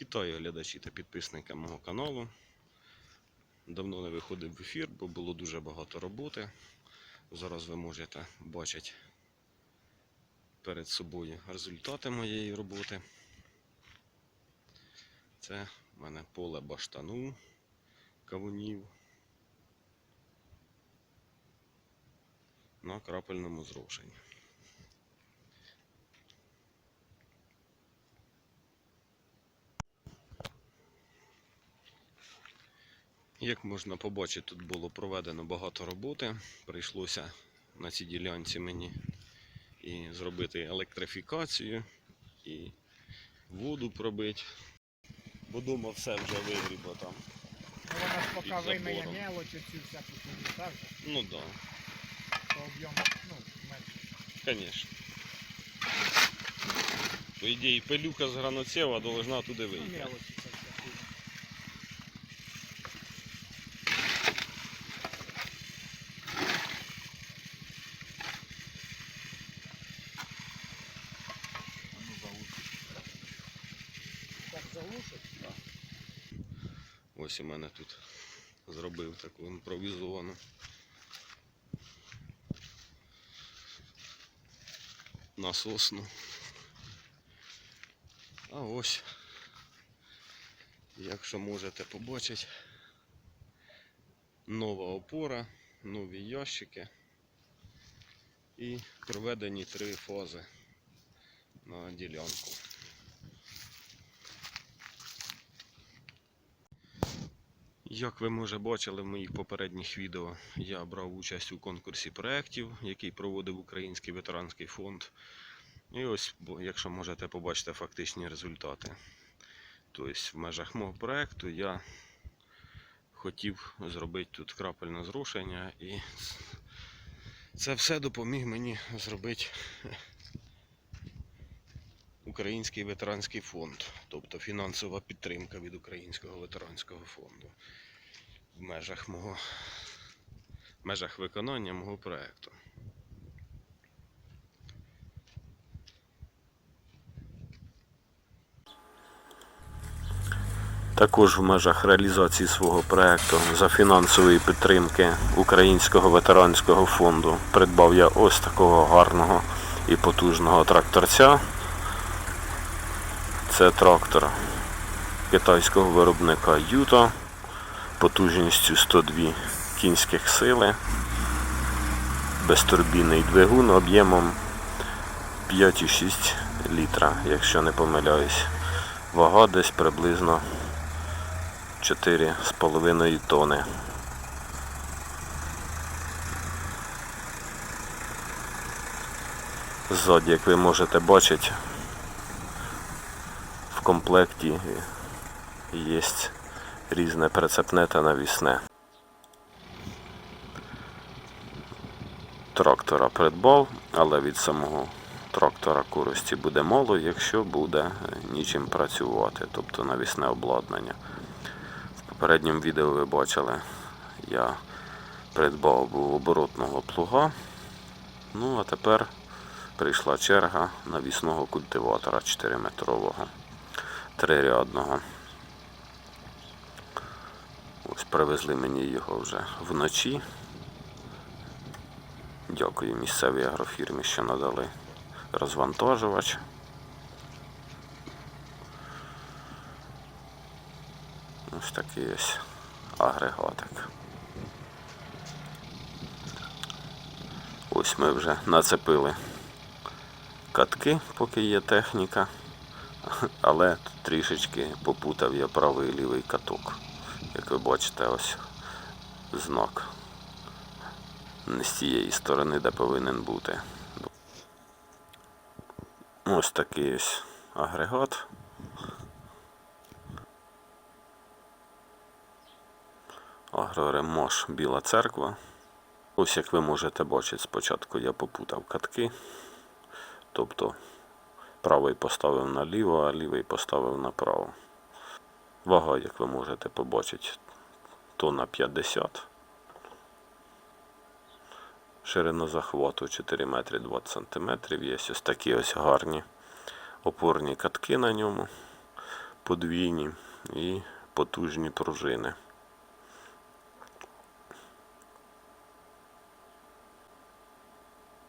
Вітаю глядачі та підписники мого каналу. Давно не виходив в ефір, бо було дуже багато роботи. Зараз ви можете бачити перед собою результати моєї роботи. Це в мене поле баштану, кавунів на крапельному зрошенні. Як можна побачити, тут було проведено багато роботи. Прийшлося на цій ділянці мені і зробити електрифікацію, і воду пробити. Бо дома все вже вигрібо там. Ну, Вона ж поки вимиє забором. мелочі цю всяку туди, так? же? Ну так, То об'єм, ну, менше. да, звісно. По ідеї, пилюка з граноцева должна туди Ну, вийти. мелочі це всяку. Так залушить? Ось у мене тут зробив таку імпровізовану. Насосну. А ось, якщо можете побачити, нова опора, нові ящики і проведені три фази на ділянку. Як ви може бачили в моїх попередніх відео, я брав участь у конкурсі проєктів, який проводив Український ветеранський фонд. І ось, якщо можете побачити фактичні результати. Тобто в межах мого проєкту я хотів зробити тут крапельне зрушення і це все допоміг мені зробити Український ветеранський фонд, тобто фінансова підтримка від Українського ветеранського фонду в межах мого в межах виконання мого проєкту. Також в межах реалізації свого проєкту за фінансової підтримки Українського ветеранського фонду придбав я ось такого гарного і потужного тракторця. Це трактор китайського виробника Юто потужністю 102 кінських сили, безтурбінний двигун об'ємом 5,6 літра, якщо не помиляюсь. Вага десь приблизно 4,5 тони. Ззаді, як ви можете бачити, комплекті є різне прицепне та навісне. Трактора придбав, але від самого трактора користі буде мало, якщо буде нічим працювати, тобто навісне обладнання. В попередньому відео ви бачили, я придбав був оборотного плуга. Ну а тепер прийшла черга навісного культиватора 4-метрового, трирядного. Ось привезли мені його вже вночі. Дякую місцевій агрофірмі, що надали розвантажувач. Ось такий ось агрегатик. Ось ми вже нацепили катки, поки є техніка, але трішечки попутав я правий і лівий каток. Як ви бачите, ось знак. Не з тієї сторони, де повинен бути. Ось такий ось агрегат. Агроремош Біла церква. Ось як ви можете бачити, спочатку я попутав катки. Тобто правий поставив наліво, а лівий поставив направо. Вага, як ви можете побачити, тонна 50. Ширина захвату 4 метри 20 сантиметрів. Є ось такі ось гарні опорні катки на ньому. подвійні і потужні пружини.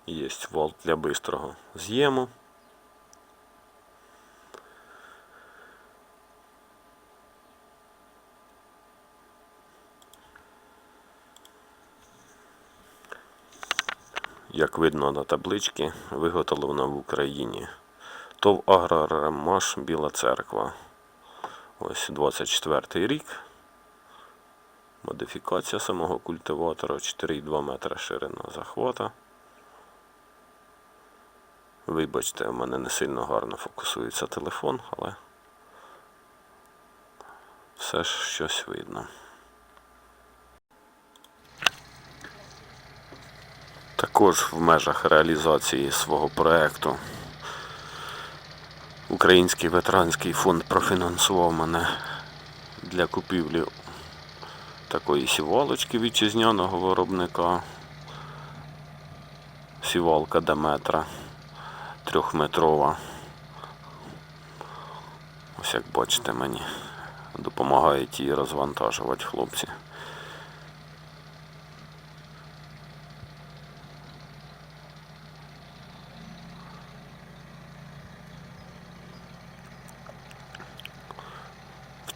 Є вал для бистрого з'єму. Як видно на табличці, виготовлена в Україні. ТОВ Агроремаш Біла Церква. Ось 24 рік. Модифікація самого культиватора 4,2 метра ширина захвата. Вибачте, в мене не сильно гарно фокусується телефон, але все ж щось видно. Також в межах реалізації свого проекту Український ветеранський фонд профінансував мене для купівлі такої сівалочки вітчизняного виробника. Сівалка Деметра трьохметрова. Ось як бачите мені, допомагають її розвантажувати хлопці.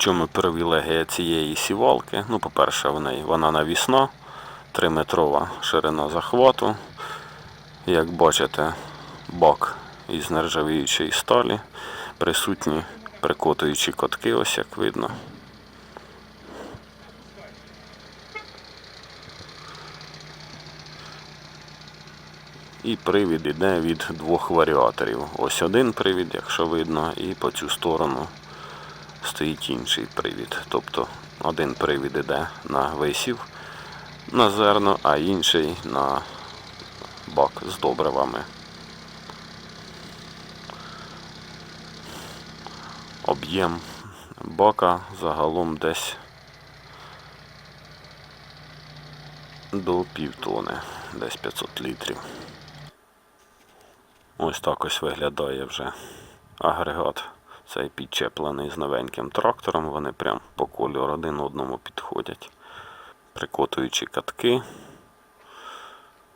Чому привілегія цієї сівалки? Ну, по-перше, в неї вона навісна, 3-метрова ширина захвату. Як бачите, бак із нержавіючої сталі, присутні прикотуючі котки, ось як видно. І привід іде від двох варіаторів. Ось один привід, якщо видно, і по цю сторону стоїть інший привід. Тобто один привід іде на висів на зерно, а інший на бак з добривами. Об'єм бака загалом десь до півтони, десь 500 літрів. Ось так ось виглядає вже агрегат. Цей підчеплений з новеньким трактором, вони прям по кольору один одному підходять. Прикотуючі катки.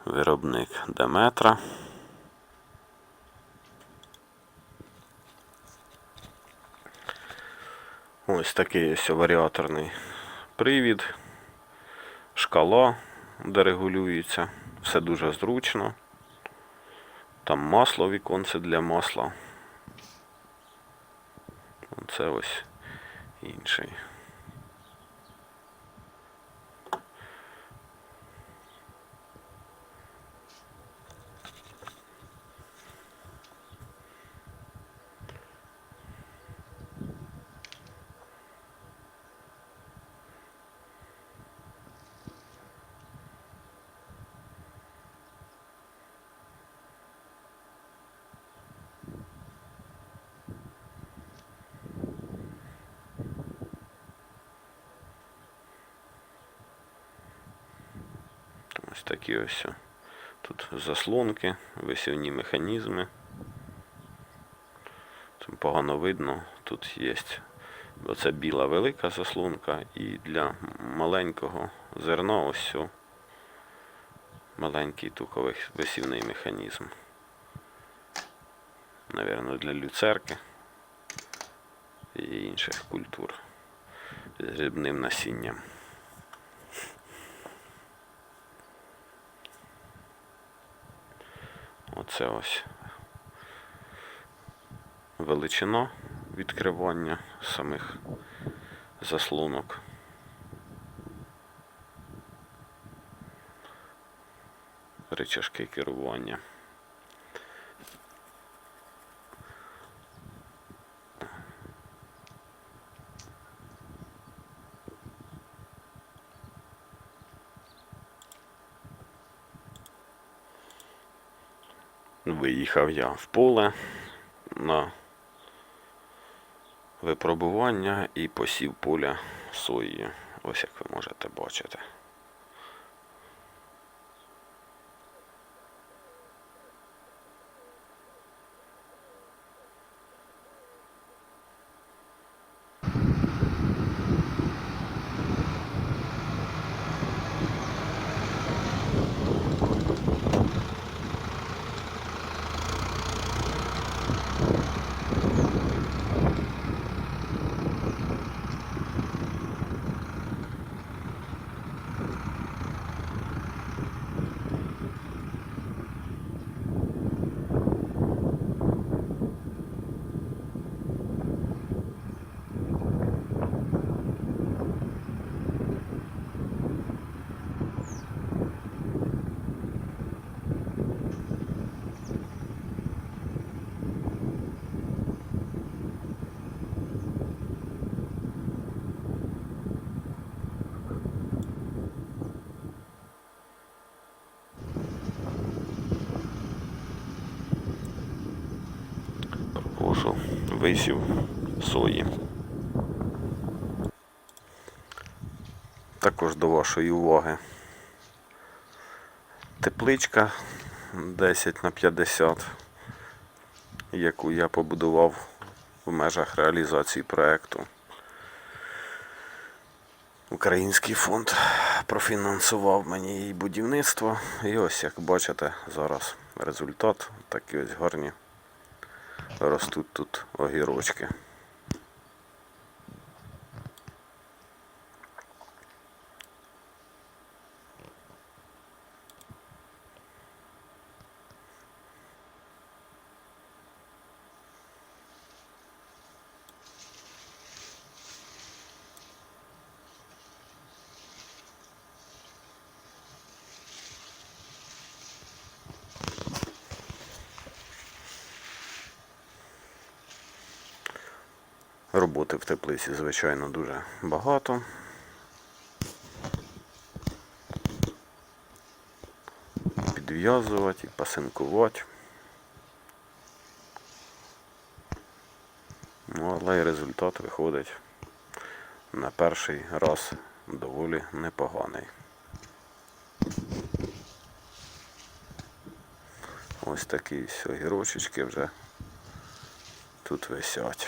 Виробник Деметра. Ось такий ось варіаторний привід, шкала, де регулюється. Все дуже зручно. Там масло, віконце для масла. Це ось інший. Ось такі ось тут заслонки, висівні механізми. Тут погано видно, тут є оце біла велика заслонка і для маленького зерна ось маленький туковий висівний механізм. Навірно, для люцерки і інших культур з грибним насінням. Оце ось величина відкривання самих заслонок. Ричажки керування. Виїхав я в поле на випробування і посів поля сої. Ось як ви можете бачити. Що висів сої. Також до вашої уваги тепличка 10 на 50, яку я побудував в межах реалізації проекту. Український фонд профінансував мені її будівництво. І ось, як бачите, зараз результат. Такі ось гарні ростуть тут огірочки. Роботи в теплиці, звичайно, дуже багато. Підв'язувати, і пасинкувати. Ну, але і результат виходить на перший раз доволі непоганий. Ось такі ось огірочечки вже тут висять.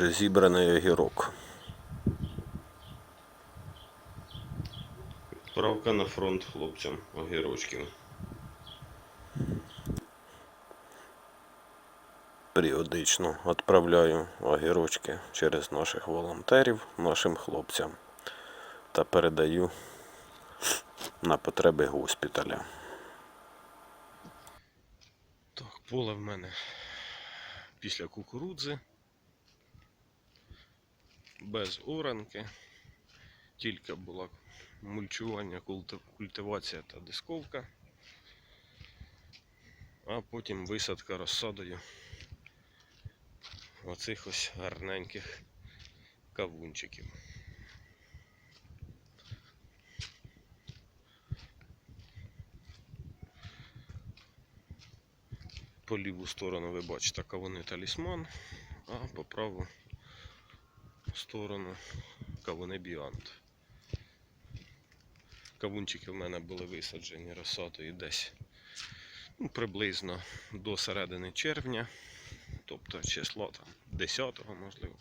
Свіжезібраний огірок. Правка на фронт хлопцям огірочків. Періодично відправляю огірочки через наших волонтерів нашим хлопцям та передаю на потреби госпіталя. Так, поле в мене після кукурудзи без оранки. Тільки була мульчування, культивація та дисковка. А потім висадка розсадою оцих ось гарненьких кавунчиків. По ліву сторону ви бачите кавуни талісман, а по праву сторону кавуни Біант. Кавунчики в мене були висаджені розсадою десь ну, приблизно до середини червня, тобто числа там 10-го можливо.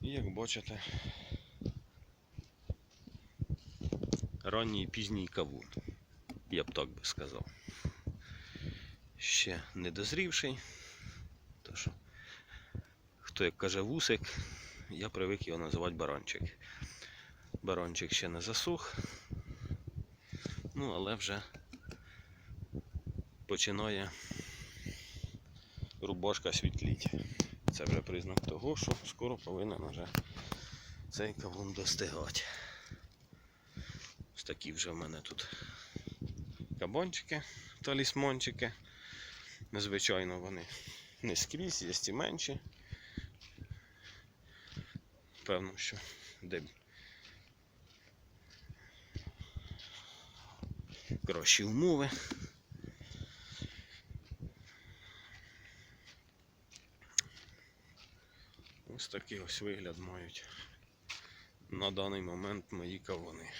І як бачите, ранній і пізній кавун, я б так би сказав. Ще не дозрівший, то що хто як каже вусик, я привик його називати баранчик. Баранчик ще не засух, ну але вже починає рубашка світліть. Це вже признак того, що скоро повинен вже цей кавун достигати. Ось такі вже в мене тут кабанчики, талісмончики. Звичайно, вони не скрізь, є і менші. Певно, що де б кращі умови. Ось такий ось вигляд мають на даний момент мої кавуни.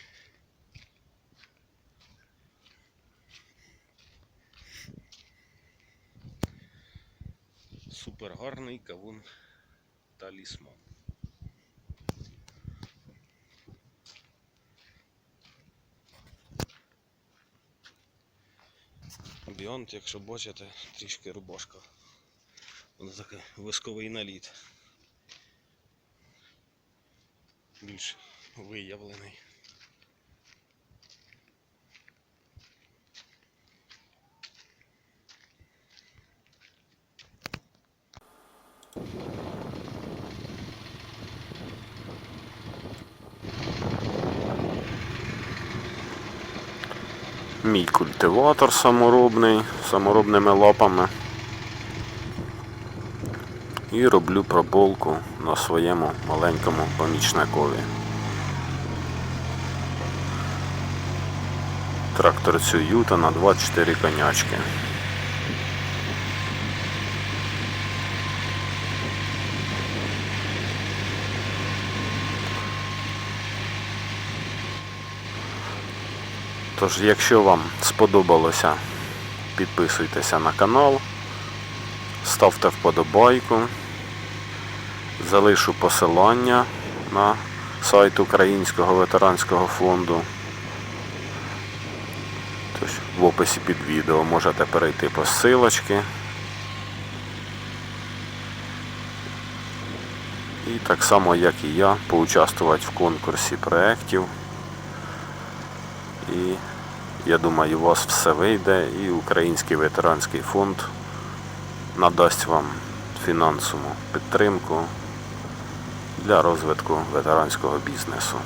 Супер гарний кавун талісман. Біонт, якщо бачите, трішки рубашка. Воно такий висковий наліт. Більш виявлений. Мій культиватор саморобний, саморобними лапами. І роблю проболку на своєму маленькому помічникові. Тракторцю Юта на 24 конячки. Тож, якщо вам сподобалося, підписуйтеся на канал, ставте вподобайку, залишу посилання на сайт Українського ветеранського фонду. Тож, в описі під відео можете перейти по ссилочці. І так само, як і я, поучаствувати в конкурсі проєктів. І я думаю, у вас все вийде і Український ветеранський фонд надасть вам фінансову підтримку для розвитку ветеранського бізнесу.